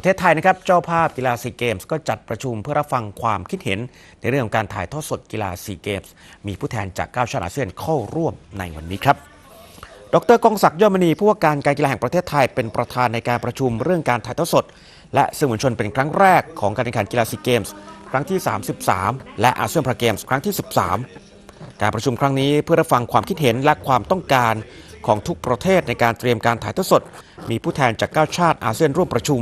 ประเทศไทยนะครับเจ้าภาพกีฬาซีเกมส์ก็จัดประชุมเพื่อรับฟังความคิดเห็น ในเรื่องของการถ่ายทอดสดกีฬาซีเกมส์มีผู้แทนจาก9ชาติอาเซียนเข้าร่วมในวันนี้ครับดรกองศักดิ์ยอดมณีผู้ว่าการการกีฬาแห่งประเทศไทยเป็นประธานในการประชุมเรื่องการถ่ายทอดสด และสื่อมวลชนเป็นครั้งแรกของการแข่งขันกีฬาซีเกมส์ครั้งที่ 33 และอาเซียนพาราเกมส์ครั้งที่ 13 การประชุมครั้งนี้เพื่อรับฟังความคิดเห็นและความต้องการ ของทุกประเทศในการเตรียมการถ่ายทอดสด มีผู้แทนจาก 9 ชาติอาเซียนร่วมประชุม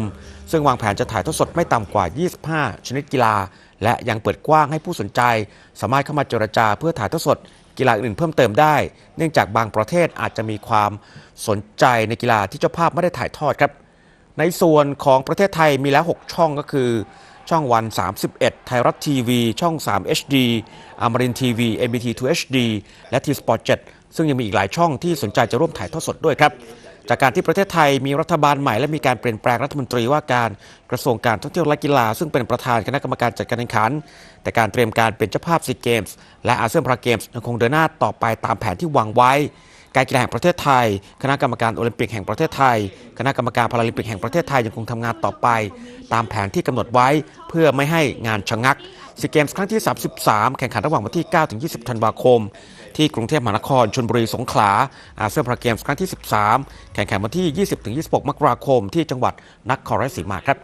ซึ่งวางแผนจะถ่ายทอดสดไม่ต่ำกว่า 25 ชนิดกีฬา และยังเปิดกว้างให้ผู้สนใจ สามารถเข้ามาเจรจาเพื่อถ่ายทอดสด กีฬาอื่นเพิ่มเติมได้ เนื่องจากบางประเทศอาจจะมีความสนใจในกีฬาที่เจ้าภาพไม่ได้ถ่ายทอดครับ ในส่วนของประเทศไทยมีแล้ว 6 ช่องก็คือช่องวัน 31 ไทยรัฐทีวี ช่อง 3 HD อมรินทีวี MBT 2 HD และ T Sport 7ซึ่งยังมีอีกหลายช่องที่สนใจจะร่วมถ่ายทอดสดด้วยครับ จากการที่ประเทศไทยมีรัฐบาลใหม่และมีการเปลี่ยนแปลงรัฐมนตรีว่าการกระทรวงการท่องเที่ยวและกีฬา ซึ่งเป็นประธานคณะกรรมการจัดการแข่งขัน แต่การเตรียมการเป็นเจ้าภาพซีเกมส์และอาเซียนพาราเกมส์ยังคงเดินหน้าต่อไปตามแผนที่วางไว้การกีฬาแห่งประเทศไทย คณะกรรมการโอลิมปิกแห่งประเทศไทย คณะกรรมการพาราลิมปิกแห่งประเทศไทยยังคงทำงานต่อไป ตามแผนที่กำหนดไว้เพื่อไม่ให้งานชะงัก ซีเกมส์ครั้งที่ 33 แข่งขันระหว่างวันที่9-20 ธันวาคม ที่กรุงเทพมหานคร ชนบุรี สงขลา อาเซียนพาราเกมส์ครั้งที่ 13 แข่งขันวันที่ 20-26 มกราคม ที่จังหวัดนครราชสีมาครับ